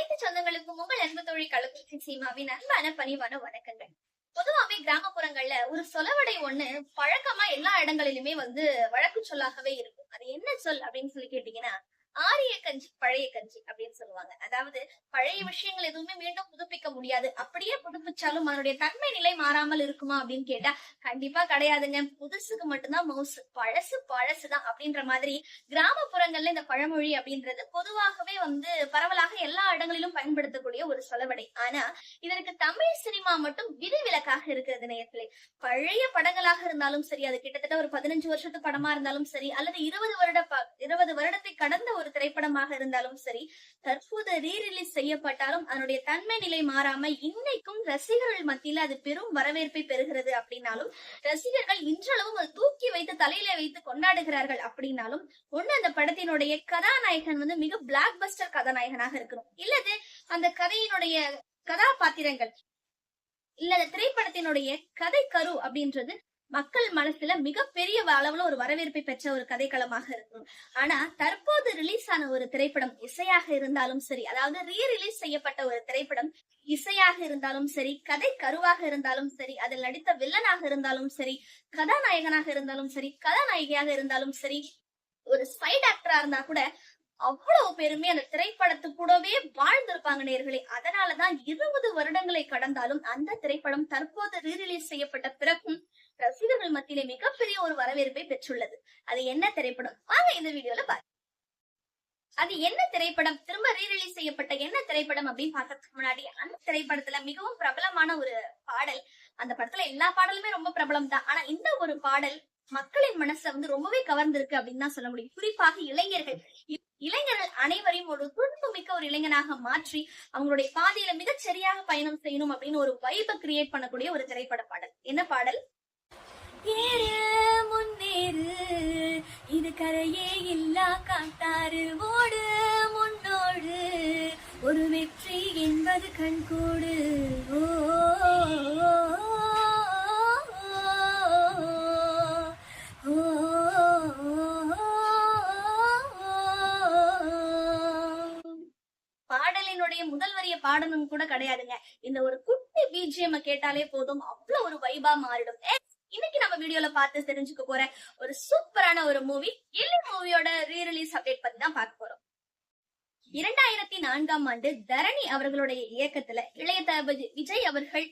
அனைத்து சொந்தங்களுக்கும் உங்கள் அன்பு தொழில் கலக்குச்சி சீமாவின் அன்பான பணிவான வணக்கங்கள். பொதுவாவே கிராமப்புறங்கள்ல ஒரு சொலவடை ஒண்ணு பழக்கமா எல்லா இடங்களிலுமே வந்து வழக்கு சொல்லாகவே இருக்கும். அது என்ன சொல் அப்படின்னு சொல்லி கேட்டீங்கன்னா ஆரிய கஞ்சி பழைய கஞ்சி அப்படின்னு சொல்லுவாங்க. அதாவது பழைய விஷயங்கள் எதுவுமே மீண்டும் புதுப்பிக்க முடியாது. அப்படியே புதுப்பிச்சாலும் அதனுடைய தன்மை நிலை மாறாமல் இருக்குமா அப்படின்னு கேட்டா கண்டிப்பா கிடையாதுங்க. புதுசுக்கு மட்டும்தான் மவுசு பழசு பழசுதான் அப்படின்ற மாதிரி கிராமப்புறங்கள்ல இந்த பழமொழி அப்படின்றது பொதுவாகவே வந்து பரவலாக எல்லா இடங்களிலும் பயன்படுத்தக்கூடிய ஒரு சொலவடை. ஆனா இதற்கு தமிழ் சினிமா மட்டும் விதிவிலக்காக இருக்கிறது நேரத்திலே பழைய படங்களாக இருந்தாலும் சரி அது கிட்டத்தட்ட ஒரு பதினஞ்சு வருஷத்து படமா இருந்தாலும் சரி அல்லது இருபது வருட இருபது வருடத்தை கடந்த ஒரு திரைப்படமாக இருந்தாலும் சரி தற்போது ரீரிலீஸ் செய்யப்பட்டாலும் அதனுடைய தன்மை நிலை மாறாம இன்னைக்கும் ரசிகர்கள் மத்தியில அது பெரும் வரவேற்பை பெறுகிறது அப்படின்னாலும் ரசிகர்கள் இன்றளவும் அது தூக்கி வைத்து தலையில வைத்து கொண்டாடுகிறார்கள் அப்படின்னாலும் ஒண்ணு அந்த படத்தினுடைய கதாநாயகன் வந்து மிக பிளாக் பஸ்டர் கதாநாயகனாக இருக்கணும். இல்லது அந்த கதையினுடைய கதாபாத்திரங்கள் இல்ல அந்த திரைப்படத்தினுடைய கதை கரு அப்படின்றது மக்கள் மனசுல மிகப்பெரிய அளவுல ஒரு வரவேற்பை பெற்ற ஒரு கதைக்களமாக இருக்கும். ஆனா தற்போது ரிலீஸ் ஆன ஒரு திரைப்படம் இசையாக இருந்தாலும் சரி அதாவது ரீ ரிலீஸ் செய்யப்பட்ட ஒரு திரைப்படம் இசையாக இருந்தாலும் சரி கதை கருவாக இருந்தாலும் சரி அதில் நடித்த வில்லனாக இருந்தாலும் சரி கதாநாயகனாக இருந்தாலும் சரி கதாநாயகியாக இருந்தாலும் சரி ஒரு சைட் ஆக்டரா இருந்தா கூட அவ்வளவு பெருமை அந்த திரைப்படத்து கூடவே வாழ்ந்திருப்பாங்க நேர்களே. அதனாலதான் இருபது வருடங்களை கடந்தாலும் அந்த திரைப்படம் தற்போது ரீரிலீஸ் செய்யப்பட்ட பிறகும் ரசிகர்கள் மத்தியிலே மிகப்பெரிய ஒரு வரவேற்பை பெற்றுள்ளது. அது என்ன திரைப்படம்? வாங்க இந்த வீடியோல பாரு அது என்ன திரைப்படம்? திரும்ப ரீரிலீஸ் செய்யப்பட்ட என்ன திரைப்படம் அப்படின்னு பாக்கிறதுக்கு முன்னாடி அந்த திரைப்படத்துல மிகவும் பிரபலமான ஒரு பாடல் அந்த படத்துல எல்லா பாடலுமே ரொம்ப பிரபலம் தான் ஆனா இந்த ஒரு பாடல் மக்களின் மனசுல வந்து ரொம்பவே கவர்ந்திருக்கு அப்படின்னு தான் சொல்ல முடியும். குறிப்பாக இளைஞர்கள். இளைஞர்கள் அனைவரையும் ஒரு துன்பு மிக்க ஒரு இளைஞனாக மாற்றி அவங்களுடைய பாதையில மிகச் சரியாக பயணம் செய்யணும் அப்படின்னு ஒரு வைப கிரியேட் பண்ணக்கூடிய ஒரு திரைப்பட பாடல். என்ன பாடல்? ஏறு முன்னேறு இது கரையே இல்லா காட்டாறு ஓடு முன்னோடு ஒரு வெற்றி என்பது கண்கூடு ஓ, ஓ, பாடலினுடைய முதல் வரிய பாடணும் கூட கிடையாதுங்க இந்த ஒரு குட்டி பிஜிஎம் கேட்டாலே போதும் அவ்வளவு ஒரு வைபா மாறிடும் இன்னைக்கு நம்ம வீடியோல பார்த்து தெரிஞ்சுக்க போற ஒரு சூப்பரான ஒரு மூவி கில்லி மூவியோட ரீ ரிலீஸ் அப்டேட் பத்தி தான் பார்க்க போறோம். இரண்டாயிரத்தி நான்காம் ஆண்டு தரணி அவர்களுடைய இயக்கத்துல இளைய தளபதி விஜய் அவர்கள்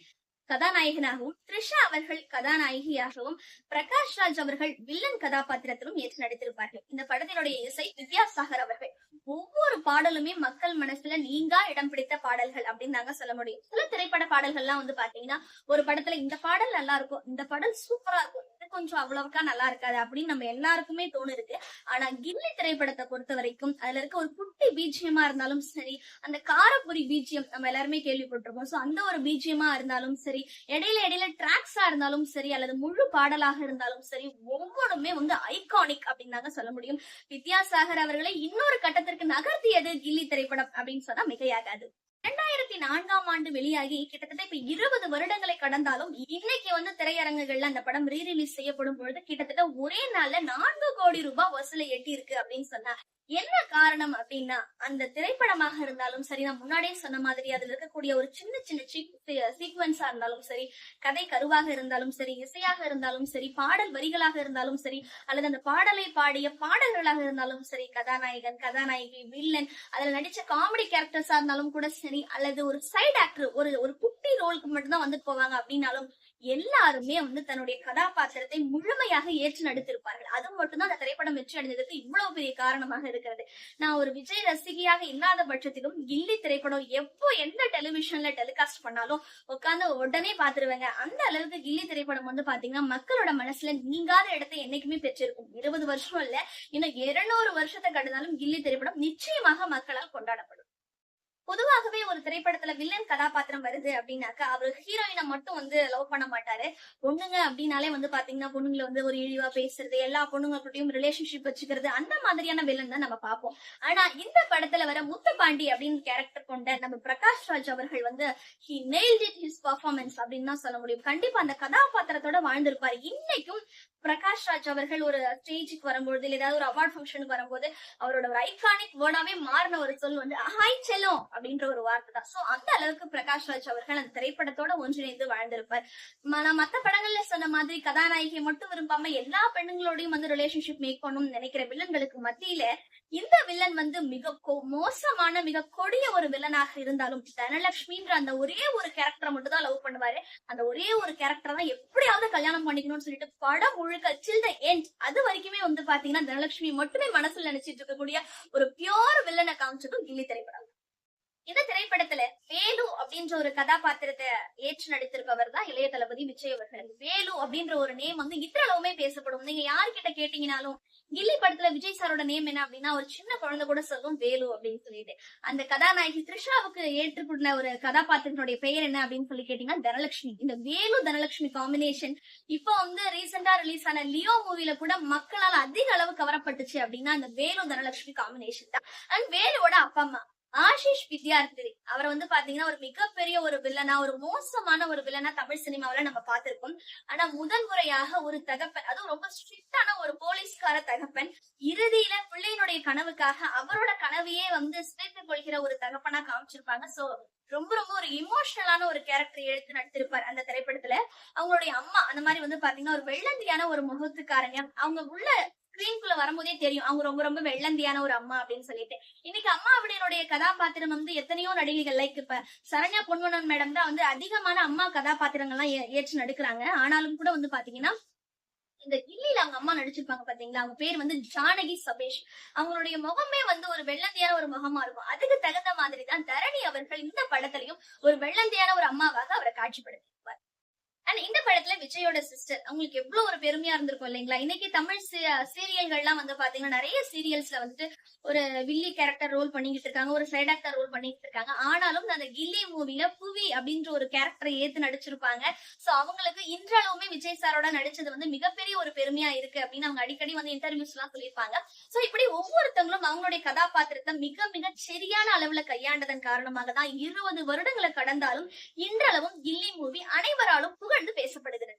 கதாநாயகனாகவும் த்ரிஷா அவர்கள் கதாநாயகியாகவும் பிரகாஷ் ராஜ் அவர்கள் வில்லன் கதாபாத்திரத்திலும் ஏற்று நடித்திருப்பார்கள். இந்த படத்தினுடைய இசை வித்யாசாகர் அவர்கள். ஒவ்வொரு பாடலுமே மக்கள் மனசுல நீங்கா இடம் பிடித்த பாடல்கள் அப்படின்னு நாங்க சொல்ல முடியும். சில திரைப்பட பாடல்கள்லாம் வந்து பாத்தீங்கன்னா ஒரு படத்துல இந்த பாடல் நல்லா இருக்கும் இந்த பாடல் சூப்பரா இருக்கும். கொஞ்சம் அவ்வளவுக்கா நல்லா இருக்காது அப்படின்னு நம்ம எல்லாருக்குமே தோணு இருக்கு ஆனா கில்லி திரைப்படத்தை பொறுத்த வரைக்கும் அதுல இருக்க ஒரு குட்டி பீஜியமா இருந்தாலும் சரி அந்த காரப்பொரி பீஜியம் நம்ம எல்லாருமே கேள்விப்பட்டிருப்போம். சோ அந்த ஒரு பீஜியமா இருந்தாலும் சரி இடையில இடையில டிராக்ஸா இருந்தாலும் சரி அல்லது முழு பாடலாக இருந்தாலும் சரி ஒவ்வொன்றுமே வந்து ஐகானிக் அப்படின்னு தாங்க சொல்ல முடியும். வித்யாசாகர் அவர்களை இன்னொரு கட்டத்திற்கு நகர்த்தியது கில்லி திரைப்படம் அப்படின்னு சொன்னா மிகையாகாது. இரண்டாயிரத்தி நான்காம் ஆண்டு வெளியாகி கிட்டத்தட்ட இப்ப இருபது வருடங்களை கடந்தாலும் இன்னைக்கு வந்து திரையரங்குகள்ல அந்த படம் ரீ ரிலீஸ் செய்யப்படும் பொழுது கிட்டத்தட்ட ஒரே நாள்ல நான்கு கோடி ரூபாய் வசூலை எட்டி இருக்கு அப்படின்னு சொன்னா என்ன காரணம் அப்படின்னா அந்த திரைப்படமாக இருந்தாலும் சரி நான் முன்னாடியே சொன்ன மாதிரி அதுல இருக்கக்கூடிய ஒரு சின்ன சின்ன சீக்வன்ஸா இருந்தாலும் சரி கதை கருவாக இருந்தாலும் சரி இசையாக இருந்தாலும் சரி பாடல் வரிகளாக இருந்தாலும் சரி அல்லது அந்த பாடலை பாடிய பாடல்களாக இருந்தாலும் சரி கதாநாயகன் கதாநாயகி வில்லன் அதுல நடிச்ச காமெடி கேரக்டர்ஸா இருந்தாலும் கூட சரி அல்லது ஒரு சைடு ஆக்டர் ஒரு ஒரு குட்டி ரோலுக்கு மட்டும்தான் வந்து போவாங்க அப்படின்னாலும் எல்லாருமே வந்து தன்னுடைய கதாபாத்திரத்தை முழுமையாக ஏற்று நடித்திருப்பார்கள். அது மட்டும்தான் அந்த திரைப்படம் வெற்றி அடைந்ததுக்கு இவ்வளவு பெரிய காரணமாக இருக்கிறது. நான் ஒரு விஜய் ரசிகையாக இல்லாத பட்சத்திலும் கில்லி திரைப்படம் எப்போ எந்த டெலிவிஷன்ல டெலிகாஸ்ட் பண்ணாலும் உட்கார்ந்து உடனே பாத்துருவேங்க அந்த அளவுக்கு கில்லி திரைப்படம் வந்து பாத்தீங்கன்னா மக்களோட மனசுல நீங்காத இடத்தை என்னைக்குமே பெற்றிருக்கும். இருபது வருஷம் இல்ல இன்னும் இருநூறு வருஷத்தை கடந்தாலும் கில்லி திரைப்படம் நிச்சயமாக மக்களால் கொண்டாடப்படும். பொதுவாகவே ஒரு திரைப்படத்துல வில்லன் கதாபாத்திரம் வருது அப்படின்னாக்கா அவர் ஹீரோயினை மட்டும் வந்து லவ் பண்ண மாட்டாரு. பொண்ணுங்க அப்படின்னாலே வந்து பாத்தீங்கன்னா பொண்ணுங்களை வந்து ஒரு இழிவா பேசுறது எல்லா பொண்ணுங்கள்கிட்டயும் ரிலேஷன்ஷிப் வச்சுக்கிறது அந்த மாதிரியான வில்லன் தான் நம்ம பார்ப்போம். ஆனா இந்த படத்துல வர முத்துப்பாண்டி அப்படின்னு கேரக்டர் கொண்ட நம்ம பிரகாஷ் ராஜ் அவர்கள் வந்து he nailed it his performance அப்படின்னு தான் சொல்ல முடியும். கண்டிப்பா அந்த கதாபாத்திரத்தோட வாழ்ந்திருப்பாரு. இன்னைக்கும் பிரகாஷ் ராஜ் அவர்கள் ஒரு ஸ்டேஜுக்கு வரும்போது இல்ல ஏதாவது ஒரு அவார்ட் ஃபங்க்ஷனுக்கு வரும்போது அவரோட ஒரு ஐகானிக் வேர்டாவே மாறின ஒரு சொல் வந்து ஹாய் செல்லோ அப்படின்ற ஒரு வார்த்தை தான். சோ அந்த அளவுக்கு பிரகாஷ் ராஜ் அவர்கள் அந்த திரைப்படத்தோட ஒன்றிணைந்து வாழ்ந்திருப்பார். ம- நான் மத்த படங்கள்ல சொன்ன மாதிரி கதாநாயகியை மட்டும் விரும்பாம எல்லா பெண்களோடையும் வந்து ரிலேஷன்ஷிப் மேக் பண்ணணும்னு நினைக்கிற வில்லன்களுக்கு மத்தியில இந்த வில்லன் வந்து மிக மோசமான மிக கொடிய ஒரு வில்லனாக இருந்தாலும் தனலட்சுமின்ற அந்த ஒரே ஒரு கேரக்டரை மட்டும் தான் லவ் பண்ணுவாரு. அந்த ஒரே ஒரு கேரக்டர் தான் எப்படியாவது கல்யாணம் பண்ணிக்கணும்னு சொல்லிட்டு படம் முழுக்க சில் த எண்ட் அது வரைக்குமே வந்து பாத்தீங்கன்னா தனலட்சுமி மட்டுமே மனசுல நினைச்சிட்டு இருக்கக்கூடிய ஒரு பியோர் வில்லனை காமிச்சதும் கில்லி திரைப்படம். இந்த திரைப்படத்துல வேலு அப்படின்ற ஒரு கதாபாத்திரத்தை ஏற்று நடித்திருப்பவர் தான் இளைய தளபதி விஜய் அவர்கள். வேலு அப்படின்ற ஒரு நேம் வந்து இத்திரளவுமே பேசப்படும். நீங்க யாருக்கிட்ட கேட்டீங்கனாலும் கில்லி படத்துல விஜய் சாரோட நேம் என்ன அப்படின்னா ஒரு சின்ன குழந்தை கூட சொல்லும் வேலு அப்படின்னு சொல்லிட்டு. அந்த கதாநாயகி த்ரிஷாவுக்கு ஏற்றுக்கொண்ட ஒரு கதாபாத்திரத்தினுடைய பெயர் என்ன அப்படின்னு சொல்லி கேட்டீங்கன்னா தனலட்சுமி இந்த வேலு தனலட்சுமி காம்பினேஷன் இப்போ வந்து ரீசெண்டா ரிலீஸ் ஆன லியோ மூவில கூட மக்களால் அதிக அளவு கவரப்பட்டுச்சு அப்படின்னா அந்த வேலு தனலட்சுமி காம்பினேஷன் தான். அண்ட் வேலுவோட அப்பா அம்மா. ஆஷிஷ் வித்யார்த்தி அவரை வந்து பாத்தீங்கன்னா ஒரு மிகப்பெரிய ஒரு வில்லனா ஒரு மோசமான ஒரு வில்லனா தமிழ் சினிமாவில நம்ம பார்த்திருக்கோம். ஆனா முதல் முறையாக ஒரு தகப்பன் அதுவும் ரொம்ப ஸ்ட்ரிக்டான ஒரு போலீஸ்கார தகப்பன் இறுதியில பிள்ளையினுடைய கனவுக்காக அவரோட கனவையே வந்து சிதைத்துக் கொள்கிற ஒரு தகப்பனா காமிச்சிருப்பாங்க. சோ ரொம்ப ரொம்ப ஒரு இமோஷனலான ஒரு கேரக்டர் எடுத்து நடித்திருப்பார் அந்த திரைப்படத்துல. அவங்களுடைய அம்மா அந்த மாதிரி வந்து பாத்தீங்கன்னா ஒரு வெள்ளந்தியான ஒரு முகத்துக்காரங்க. அவங்க உள்ள ஸ்கிரீன்குள்ள வரும்போதே தெரியும். அவங்க ரொம்ப ரொம்ப வெள்ளந்தியான ஒரு அம்மா அப்படின்னு சொல்லிட்டு. இன்னைக்கு அம்மா அவளுடைய கதாபாத்திரம் வந்து எத்தனையோ நடிகைகள். லைக் இப்ப சரண்யா பொன்வனன் மேடம் தான் வந்து அதிகமான அம்மா கதாபாத்திரங்கள்லாம் ஏற்று நடுக்கிறாங்க. ஆனாலும் கூட வந்து பாத்தீங்கன்னா இந்த கில்லியில அவங்க அம்மா நடிச்சிருப்பாங்க பாத்தீங்களா? அவங்க பேர் வந்து ஜானகி சபேஷ். அவங்களுடைய முகமே வந்து ஒரு வெள்ளந்தியான ஒரு முகமா இருக்கும். அதுக்கு தகுந்த மாதிரி தான் தரணி அவர்கள் இந்த படத்துலயும் ஒரு வெள்ளந்தியான ஒரு அம்மாவாக அவரை காட்சிப்படுத்தியிருப்பார். அண்ட் இந்த படத்துல விஜயோட சிஸ்டர் அவங்களுக்கு எவ்வளவு ஒரு பெருமையா இருந்திருக்கும் இல்லைங்களா? இன்னைக்கு தமிழ் சீரியல்கள்லாம் வந்து பாத்தீங்கன்னா நிறைய சீரியல்ஸ்ல வந்துட்டு ஒரு வில்லி கேரக்டர் ரோல் பண்ணிக்கிட்டு இருக்காங்க ஒரு சைட் ஆக்டர் ரோல் பண்ணிக்கிட்டு இருக்காங்க. ஆனாலும் அந்த கில்லி மூவில புவி அப்படின்ற ஒரு கேரக்டரை ஏத்து நடிச்சிருப்பாங்க. சோ அவங்களுக்கு இன்றளவுமே விஜய் சாரோட நடிச்சது வந்து மிகப்பெரிய ஒரு பெருமையா இருக்கு அப்படின்னு அவங்க அடிக்கடி வந்து இன்டர்வியூஸ் எல்லாம் சொல்லியிருப்பாங்க. சோ இப்படி ஒவ்வொருத்தவங்களும் அவங்களுடைய கதாபாத்திரத்தை மிக மிக சரியான அளவுல கையாண்டதன் காரணமாக தான் இருபது வருடங்களை கடந்தாலும் இன்றளவும் கில்லி மூவி அனைவராலும் வந்து பேசப்படுகிறது.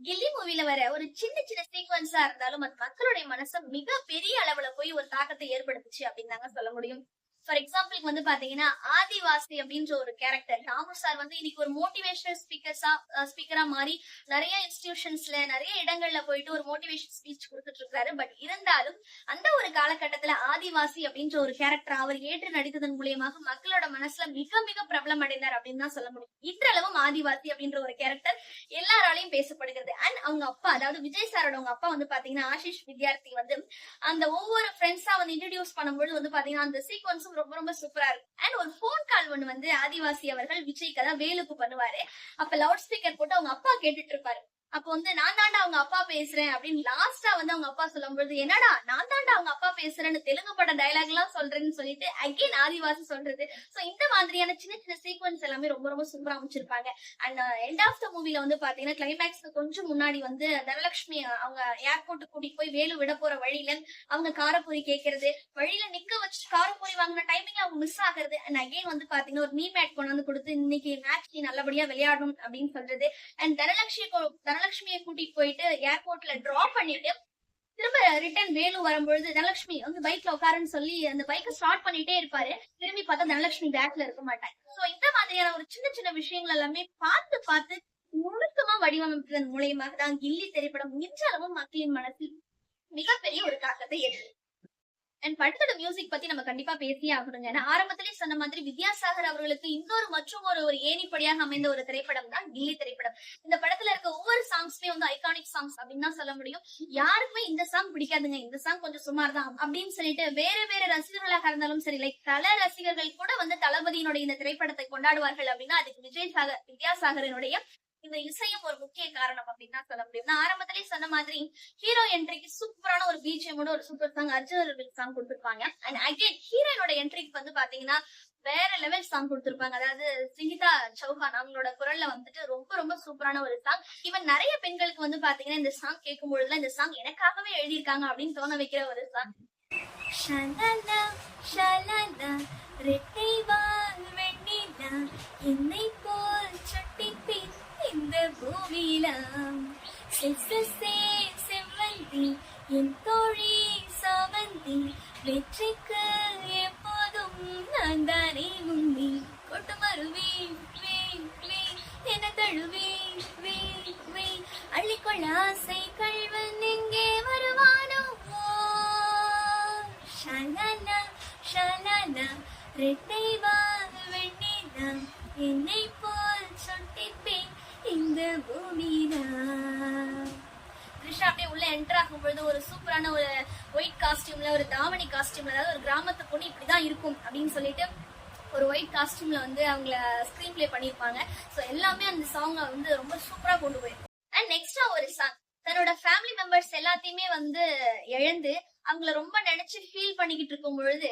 கில்லி மூவில வர ஒரு சின்ன சின்ன சீக்வன்ஸா இருந்தாலும் அது மக்களுடைய மனச மிக பெரிய அளவுல போய் ஒரு தாக்கத்தை ஏற்படுத்துச்சு அப்படின்னு தாங்க சொல்ல முடியும். ஃபார் எக்ஸாம்பிளுக்கு வந்து பாத்தீங்கன்னா ஆதிவாசி அப்படின்ற ஒரு கேரக்டர் ராமு சார் வந்து இன்னைக்கு ஒரு மோட்டிவேஷனல் ஸ்பீக்கர்ஸா ஸ்பீக்கரா மாறி நிறைய இன்ஸ்டிடியூஷன்ஸ்ல நிறைய இடங்கள்ல போயிட்டு ஒரு மோட்டிவேஷன் ஸ்பீச் கொடுத்துட்டு இருக்காரு. பட் இருந்தாலும் அந்த ஒரு காலகட்டத்துல ஆதிவாசி அப்படின்ற ஒரு கேரக்டர் அவர் ஏற்று நடித்ததன் மூலியமாக மக்களோட மனசுல மிக மிக பிரபலம் அடைந்தார் அப்படின்னு தான் சொல்ல முடியும். இன்றளவும் ஆதிவாசி அப்படின்ற ஒரு கேரக்டர் எல்லாராலையும் பேசப்படுகிறது. அண்ட் அவங்க அப்பா அதாவது விஜய் சாரோட அவங்க அப்பா வந்து பாத்தீங்கன்னா ஆஷிஷ் வித்யார்த்தி வந்து அந்த ஒவ்வொரு ஃப்ரெண்ட்ஸா வந்து இன்ட்ரடியூஸ் பண்ணும்போது வந்து பாத்தீங்கன்னா அந்த சீக்வன்ஸும் ரொம்ப ரொம்ப சூப்பரா இருக்கும் அண்ட் ஒரு போன் கால் ஒண்ணு வந்து ஆதிவாசி அவர்கள் விஜய்க்கு தான் வேலுக்கு பண்ணுவாரு. அப்ப லவுட் ஸ்பீக்கர் போட்டு அவங்க அப்பா கேட்டுட்டு இருப்பாரு. அப்போ வந்து நான் தாண்டா அவங்க அப்பா பேசுறேன் அப்படின்னு லாஸ்டா வந்து அவங்க அப்பா சொல்லும்போது என்னடா நான் தாண்டா அவங்க அப்பா பேசுறேன்னு தெலுங்கு பட டைலாக் எல்லாம் சொல்றேன்னு சொல்லிட்டு அகைன் ஆதிவாசி சொல்றது. சோ இந்த மாதிரியான சின்ன சின்ன சீக்வன்ஸ் எல்லாமே ரொம்ப ரொம்ப சூப்பரா அமைச்சிருப்பாங்க. அண்ட் எண்ட் ஆஃப் த மூவில வந்து பாத்தீங்கன்னா கிளைமேக்ஸ்க்கு கொஞ்சம் முன்னாடி வந்து தனலட்சுமி uh, அவங்க ஏர்போர்ட் கூட்டிட்டு போய் வேலு விட போற வழியில அவங்க காரப்பொரி கேட்கறது வழியில நிக்க வச்சு காரப்பொரி வாங்கின டைமிங் அவங்க மிஸ் ஆகுறது. அண்ட் அகைன் வந்து பாத்தீங்கன்னா ஒரு நீ மேட் கொண்டு வந்து கொடுத்து இன்னைக்கு மேட்ச் நீ நல்லபடியா விளையாடணும் அப்படின்னு சொல்றது. அண்ட் தனலட்சுமி தனலட்சுமியை கூட்டிட்டு போயிட்டு ஏர்போர்ட்ல டிராப் பண்ணிட்டு திரும்ப ரிட்டர்ன் வேலு வரும்பொழுது தனலட்சுமி வந்து பைக்ல உட்காருன்னு சொல்லி அந்த பைக்கை ஸ்டார்ட் பண்ணிட்டே இருப்பாரு. திரும்பி பார்த்தா தனலட்சுமி பேக்ல இருக்க மாட்டாங்க சோ இந்த மாதிரியான ஒரு சின்ன சின்ன விஷயங்கள் எல்லாமே பார்த்து பார்த்து நுணுக்கமா வடிவமைப்பதன் மூலியமாக தான் கில்லி திரைப்படம் இன்றளவும் மக்களின் மனசில் மிகப்பெரிய ஒரு தாக்கத்தை ஏற்படுத்தும். அண்ட் படத்தோட மியூசிக் பத்தி நம்ம கண்டிப்பா பேசியே ஆகணுங்க. ஏன்னா ஆரம்பத்திலேயே சொன்ன மாதிரி வித்யாசாகர் அவர்களுக்கு இன்னொரு மற்றும் ஒரு ஒரு ஏணிப்படியாக அமைந்த ஒரு திரைப்படம் தான் கில்லி திரைப்படம். இந்த படத்துல இருக்க ஒவ்வொரு சாங்ஸ்மே வந்து ஐகானிக் சாங்ஸ் அப்படின்னு தான் சொல்ல முடியும். யாருக்குமே இந்த சாங் பிடிக்காதுங்க. இந்த சாங் கொஞ்சம் சுமார் தான் அப்படின்னு சொல்லிட்டு வேற வேற ரசிகர்களாக இருந்தாலும் சரி லைக் தல ரசிகர்கள் கூட வந்து தளபதியினுடைய இந்த திரைப்படத்தை கொண்டாடுவார்கள் அப்படின்னா அதுக்கு விஜய் சாகர் வித்யாசாகரனுடைய இந்த இசையும் ஒரு முக்கிய காரணம் அப்படின்னு தான் சொல்ல முடியும். நான் ஆரம்பத்திலேயே சொன்ன மாதிரி ஹீரோ என்ட்ரிக்கு சூப்பரான ஒரு பிஜிஎமோட ஒரு சூப்பர் சாங் அர்ஜுன் சாங் கொடுத்திருப்பாங்க. அண்ட் அகைன் ஹீரோயினோட என்ட்ரிக்கு வந்து பாத்தீங்கன்னா வேற லெவல் சாங் கொடுத்திருப்பாங்க. அதாவது சிங்கிதா சௌஹான் அவங்களோட குரல்ல வந்துட்டு ரொம்ப ரொம்ப சூப்பரான ஒரு சாங் இவன் நிறைய பெண்களுக்கு வந்து பாத்தீங்கன்னா இந்த சாங் கேட்கும் பொழுதுலாம் இந்த சாங் எனக்காகவே எழுதியிருக்காங்க அப்படின்னு தோண வைக்கிற ஒரு சாங் என்னை போல் இந்த பூமியிலாம் செசசே செவ்வந்தி என் தோழி சாமந்தி வெற்றிக்கு எப்போதும் நான் தானே உண்மை. கொட்டு வே வே என தழுவி அள்ளிக்கொள்ள ஆசை கள்வன் எங்கே வருவானோ? ஷாலானா ஷாலானா ரெட்டை வால் வெண்ணினா என்னை போல் சொட்டிப்பேன் இந்த கிருஷ்ணா அப்படியே உள்ள என்டர் ஆகும் பொழுது ஒரு சூப்பரான ஒரு ஒயிட் காஸ்டியூம்ல ஒரு தாவணி காஸ்டியூம்ல அதாவது ஒரு கிராமத்து பொண்ணு இப்படிதான் இருக்கும் அப்படின்னு சொல்லிட்டு ஒரு ஒயிட் காஸ்டியூம்ல வந்து அவங்கள ஸ்கிரீன் ப்ளே பண்ணியிருப்பாங்க. ஸோ எல்லாமே அந்த சாங்கை வந்து ரொம்ப சூப்பரா கொண்டு போயிருக்கும் அண்ட் நெக்ஸ்டா ஒரு சாங் தன்னோட ஃபேமிலி மெம்பர்ஸ் எல்லாத்தையுமே வந்து இழந்து அவங்கள ரொம்ப நினைச்சு ஃபீல் பண்ணிக்கிட்டு இருக்கும் பொழுது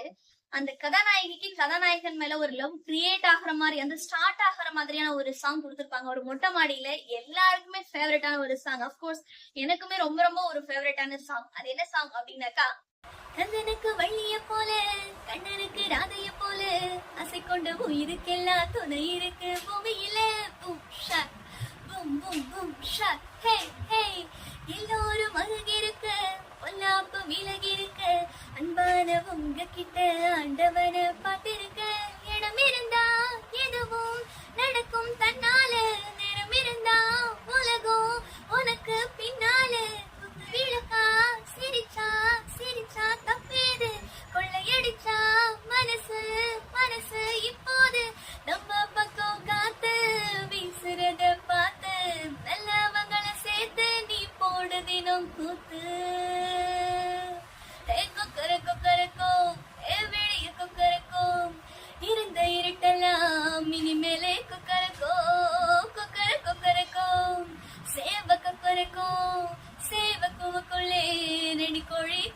அந்த கதாநாயகிக்கு கதாநாயகன் மேல ஒரு லவ் கிரியேட் ஆகிற மாதிரி அந்த ஸ்டார்ட் ஆகிற மாதிரியான ஒரு சாங் கொடுத்துருப்பாங்க. ஒரு மொட்டை மாடியில எல்லாருக்குமே ஃபேவரட்டான ஒரு சாங் அஃப்கோர்ஸ் எனக்குமே ரொம்ப ரொம்ப ஒரு ஃபேவரட்டான சாங் அது என்ன சாங் அப்படின்னாக்கா கந்தனுக்கு வள்ளிய போல கண்ணனுக்கு ராதைய போல அசை கொண்ட உயிருக்கெல்லாம் துணை இருக்கு பூமியில boom shock boom boom boom shock hey hey எல்லோரும் அருகிருக்க பொல்லாப்பு விலகிருக்க அன்பான உங்ககிட்ட ஆண்டவன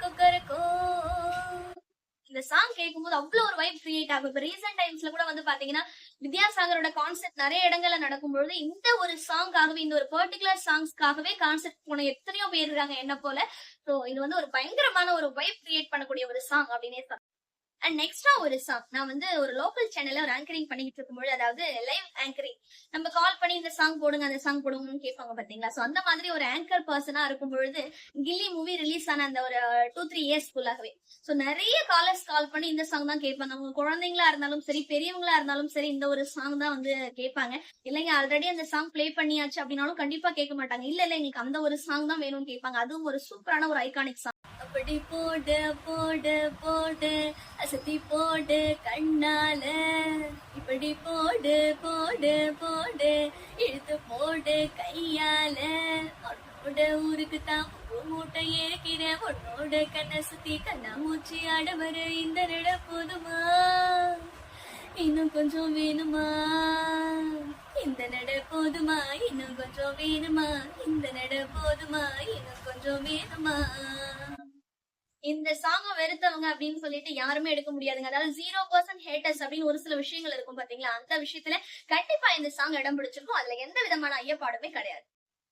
கொக்கரக்கோ இந்த சாங் கேட்கும்போது அவ்வளோ ஒரு வைப் கிரியேட் ஆகும். இப்போ ரீசெண்ட் டைம்ஸ்ல கூட வந்து பாத்தீங்கன்னா வித்யாசாகரோட கான்செப்ட் நிறைய இடங்கள்ல நடக்கும்பொழுது இந்த ஒரு சாங்காகவே இந்த ஒரு பர்டிகுலர் சாங்ஸ்க்காகவே கான்செப்ட் போன எத்தனையோ பேர் இருக்காங்க என்ன போல. ஸோ இது வந்து ஒரு பயங்கரமான ஒரு வைப் கிரியேட் பண்ணக்கூடிய ஒரு சாங் அப்படின்னே அண்ட் நெக்ஸ்டா ஒரு சாங் நான் வந்து ஒரு லோக்கல் சேனல்ல ஒரு ஆங்கரிங் பண்ணிக்கிட்டு இருக்கும்போது அதாவது லைவ் ஆங்கரிங் நம்ம கால் பண்ணி இந்த சாங் போடுங்க அந்த சாங் போடுங்கன்னு கேட்பாங்க பாத்தீங்களா சோ அந்த மாதிரி ஒரு ஆங்கர் பர்சனா இருக்கும் பொழுது கில்லி மூவி ரிலீஸ் ஆன அந்த ஒரு டூ த்ரீ இயர்ஸ்க்குள்ளாகவே சோ நிறைய காலர்ஸ் கால் பண்ணி இந்த சாங் தான் கேட்பாங்க. அவங்க குழந்தைங்களா இருந்தாலும் சரி பெரியவங்களா இருந்தாலும் சரி இந்த ஒரு சாங் தான் வந்து கேட்பாங்க. இல்லைங்க ஆல்ரெடி அந்த சாங் ப்ளே பண்ணியாச்சு அப்படின்னாலும் கண்டிப்பா கேட்க மாட்டாங்க. இல்ல இல்ல எங்களுக்கு அந்த ஒரு சாங் தான் வேணும்னு கேட்பாங்க. அதுவும் ஒரு சூப்பரான ஒரு ஐகானிக் சாங் அப்படி போடு போடு போடு. அசத்தி போடு கண்ணால. இப்படி போடு போடு போடு. இழுத்து போடு கையால. உன்னோட ஊருக்கு தான் மூட்டை ஏற்கிற உன்னோட கண்ணை சுத்தி கண்ணா மூச்சி ஆடவர் இந்த நட போதுமா? இன்னும் கொஞ்சம் வேணுமா? இந்த நட போதுமா? இன்னும் கொஞ்சம் வேணுமா? இந்த நட போதுமா? இன்னும் கொஞ்சம் வேணுமா? இந்த சாங்க வெறுத்தவங்க அப்படின்னு சொல்லிட்டு யாருமே எடுக்க முடியாதுங்க. அதாவது ஜீரோ பர்சன்ட் ஹேட்டர்ஸ் அப்படின்னு ஒரு சில விஷயங்கள் இருக்கும் பாத்தீங்களா? அந்த விஷயத்துல கண்டிப்பா இந்த சாங் இடம் பிடிச்சிருக்கும். அதுல எந்த விதமான ஐயப்பாடுமே கிடையாது.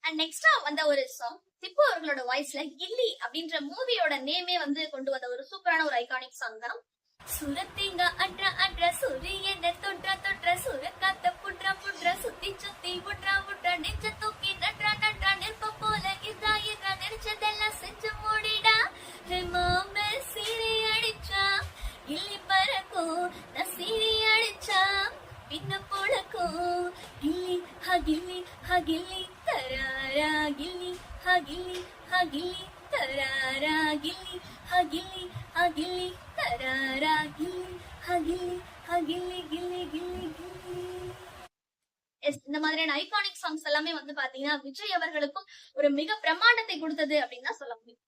அண்ட் நெக்ஸ்டா வந்த ஒரு சாங் திப்பு அவர்களோட வாய்ஸ்ல கில்லி அப்படின்ற மூவியோட நேமே வந்து கொண்டு வந்த ஒரு சூப்பரான ஒரு ஐகானிக் சாங் தான். சுரத்திங்க அட்ர அட்ர சூரியன தொற்ற தொற்ற சுர காத்த புற்ற புற்ற சுத்தி சுத்தி புட்ற புற்ற நெஞ்ச தூக்கி நட்ற நட்ற நெருப்ப போல இதா இதா நெரிச்சதெல்லாம் செஞ்சு மூடிடா. மாம சீரி அடிச்சா கில்லி பறக்கும் நான் சீரி அடிச்சா பின்ன பொழக்கும் கில்லி ஹா கில்லி ஹா கில்லி தராரா கில்லி ஹா கில்லி ஹா கில்லி தராரா கில்லி ஹா கில்லி ஹா கில்லி தராரா கில்லி ஹா கில்லி ஹா கில்லி கில்லி கில்லி கில்லி எஸ் இந்த மாதிரியான ஐகானிக் சாங்ஸ் எல்லாமே வந்து பாத்தீங்கன்னா விஜய் அவர்களுக்கும் ஒரு மிக பிரமாண்டத்தை கொடுத்தது அப்படின்னு தான் சொல்ல முடியும்.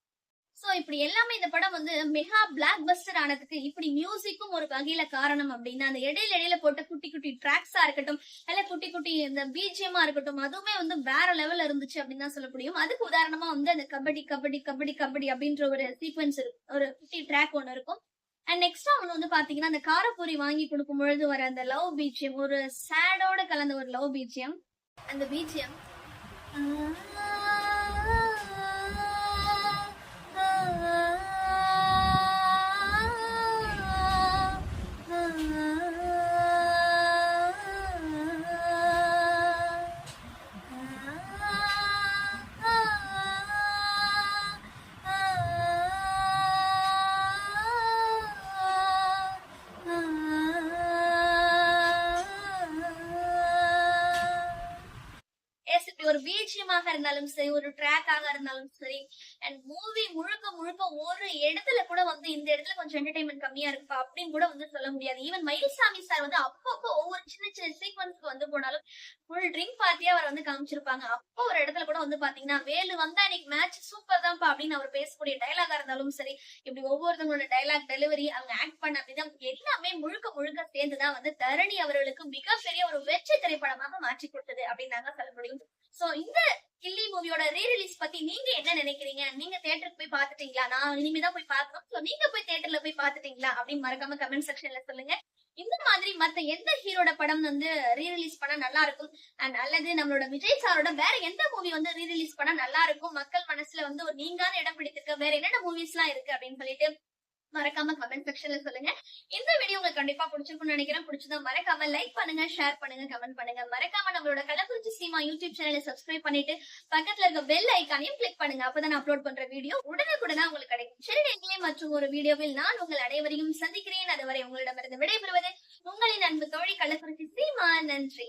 சோ இப்படி எல்லாமே இந்த படம் வந்து மெகா பிளாக் பஸ்டர் ஆனதுக்கு இப்படி மியூசிக்கும் ஒரு வகையில காரணம் அப்படின்னா அந்த இடையில இடையில போட்ட குட்டி குட்டி ட்ராக்ஸா இருக்கட்டும் இல்ல குட்டி குட்டி இந்த பிஜிஎம்மா இருக்கட்டும் அதுவுமே வந்து வேற லெவல்ல இருந்துச்சு அப்படின்னு தான் சொல்ல முடியும். அதுக்கு உதாரணமா வந்து அந்த கபடி கபடி கபடி கபடி அப்படின்ற ஒரு சீக்வன்ஸ் ஒரு குட்டி ட்ராக் ஒன்னு இருக்கும். அண்ட் நெக்ஸ்ட் அவங்க வந்து பாத்தீங்கன்னா அந்த காரப்பூரி வாங்கி கொடுக்கும் பொழுது வர அந்த லவ் பீச்சியம் ஒரு சேடோட கலந்த ஒரு லவ் பீச்சியம் அந்த பீச்சியம் இருந்தாலும் சரி ஒரு ட்ராக்காக இருந்தாலும் சரி அண்ட் மூவி முழுக்க முழுக்க ஒரு இடத்துல கூட வந்து இந்த இடத்துல கொஞ்சம் என்டர்டைன்மெண்ட் கம்மியா இருக்குப்பா அப்படின்னு கூட வந்து சொல்ல முடியாது. ஈவன் மயில்சாமி சார் வந்து அப்பப்போ ஒவ்வொரு சின்ன சின்ன சீக்வன்ஸ்க்கு வந்து போனாலும் ஃபுல் ட்ரிங்க் பார்ட்டியா அவர் வந்து காமிச்சிருப்பாங்க. அப்போ ஒரு இடத்துல கூட வந்து பாத்தீங்கன்னா வேலு வந்தா இன்னைக்கு மேட்ச் சூப்பர் தான்ப்பா அப்படின்னு அவர் பேசக்கூடிய டைலாகா இருந்தாலும் சரி இப்படி ஒவ்வொருத்தவங்களோட டைலாக் டெலிவரி அவங்க ஆக்ட் பண்ண விதம் எல்லாமே முழுக்க முழுக்க சேர்ந்துதான் வந்து தரணி அவர்களுக்கு மிகப்பெரிய ஒரு வெற்றி திரைப்படமாக மாற்றி கொடுத்தது அப்படின்னு தாங்க சொல்ல முடியும். சோ இந்த கில்லி மூவியோட ரீ ரிலீஸ் பத்தி நீங்க என்ன நினைக்கிறீங்க? நீங்க தேட்டருக்கு போய் பாத்துட்டீங்களா நான் இனிமேதான் போய் பார்க்கணும். சோ நீங்க போய் தியேட்டர்ல போய் பாத்துட்டீங்களா அப்படின்னு மறக்காம கமெண்ட் செக்ஷன்ல சொல்லுங்க. இந்த மாதிரி மத்த எந்த ஹீரோட படம் வந்து ரீ ரிலீஸ் பண்ணா நல்லா இருக்கும்? அண்ட் அல்லது நம்மளோட விஜய் சாரோட வேற எந்த மூவி வந்து ரீ ரிலீஸ் பண்ணா நல்லா இருக்கும்? மக்கள் மனசுல வந்து ஒரு நீங்கான இடம் பிடித்திருக்க. வேற என்னென்ன மூவிஸ் எல்லாம் இருக்கு அப்படின்னு சொல்லிட்டு மறக்காம கமெண்ட் செக்ஷன்ல சொல்லுங்க. இந்த வீடியோ உங்களுக்கு கண்டிப்பா பிடிச்சிருக்கும்னு நினைக்கிறேன். பிடிச்சதா மறக்காம லைக் பண்ணுங்க ஷேர் பண்ணுங்க கமெண்ட் பண்ணுங்க. மறக்காம நம்மளோட கள்ளக்குறிச்சி சினிமா யூடியூப் சேனலை சப்ஸ்கிரைப் பண்ணிட்டு பக்கத்துல இருக்க பெல் ஐக்கானையும் கிளிக் பண்ணுங்க. அப்பதான் அப்லோட் பண்ற வீடியோ உடனுக்குடனா உங்களுக்கு கிடைக்கும். சரி நீங்களே மற்றும் ஒரு வீடியோவில் நான் உங்கள் அனைவரையும் சந்திக்கிறேன். அதுவரை உங்களிடமிருந்து விடைபெறுவது உங்களின் அன்பு தோழி கள்ளக்குறிச்சி சீமா நன்றி